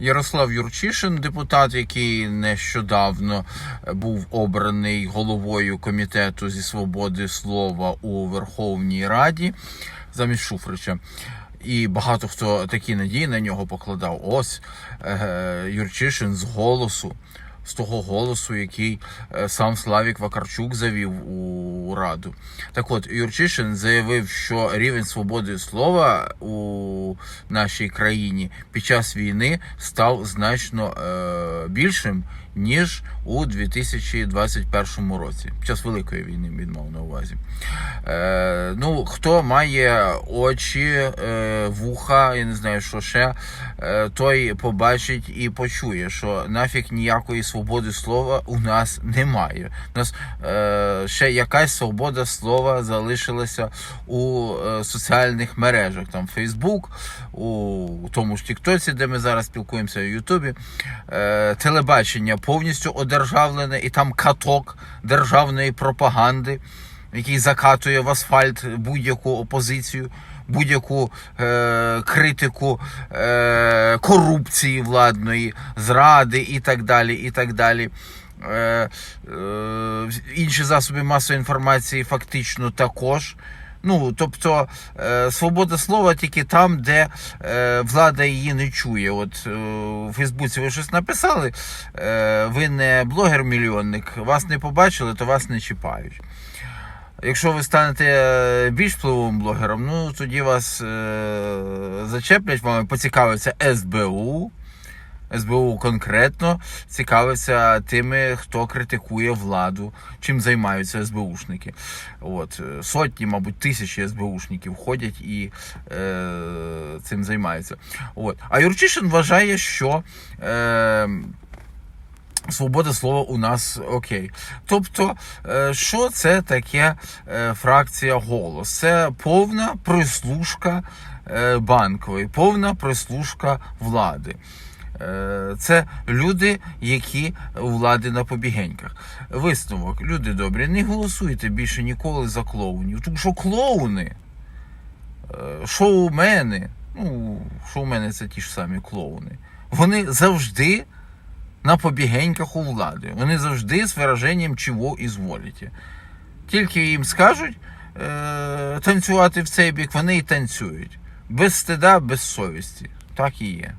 Ярослав Юрчишин, депутат, який нещодавно був обраний головою комітету зі свободи слова у Верховній Раді замість Шуфрича. І багато хто такі надії на нього покладав. Ось е, Юрчишин з голосу, з того голосу, який е, сам Славік Вакарчук завів у раду. Так от, Юрчишин заявив, що рівень свободи слова у нашій країні під час війни став значно е, більшим, ніж у 2021 році. Під час Великої війни він мав на увазі. Е, ну, хто має очі, е, вуха, я не знаю, що ще, е, той побачить і почує, що нафіг ніякої свободи слова у нас немає. У нас е, ще якась свобода слова залишилася у е, соціальних мережах, там Фейсбук, у тому ж Тіктоці, де ми зараз спілкуємося, у Ютубі. Е, телебачення повністю одержавлене, і там каток державної пропаганди який закатує в асфальт будь-яку опозицію, будь-яку е, критику е, корупції владної, зради і так далі. і так далі. Е, е, інші засоби масової інформації фактично також. Ну, тобто е, свобода слова тільки там, де е, влада її не чує. От е, у Фейсбуці ви щось написали, ви не блогер-мільйонник, вас не побачили, то вас не чіпають. Якщо ви станете більш впливовим блогером, ну тоді вас е, зачеплять, вами поцікавиться СБУ. СБУ конкретно цікавиться тими, хто критикує владу, чим займаються СБУшники. От е, сотні, мабуть, тисячі СБУшників ходять і е, цим займаються. От. А Юрчишин вважає, що. Е, Свобода слова у нас окей. Тобто, е, що це таке е, фракція голос? Це повна прислушка е, банкової, повна прислушка влади. Е, Це люди, які у влади на побігеньках. Висновок, люди добрі, не голосуйте більше ніколи за клоунів. Тому що клоуни, е, шоумени, ну, шоумени це ті ж самі клоуни, вони завжди на побігеньках у влади. Вони завжди з вираженням чого і зволіте. Тільки їм скажуть е, танцювати в цей бік, вони і танцюють. Без стида, без совісті. Так і є.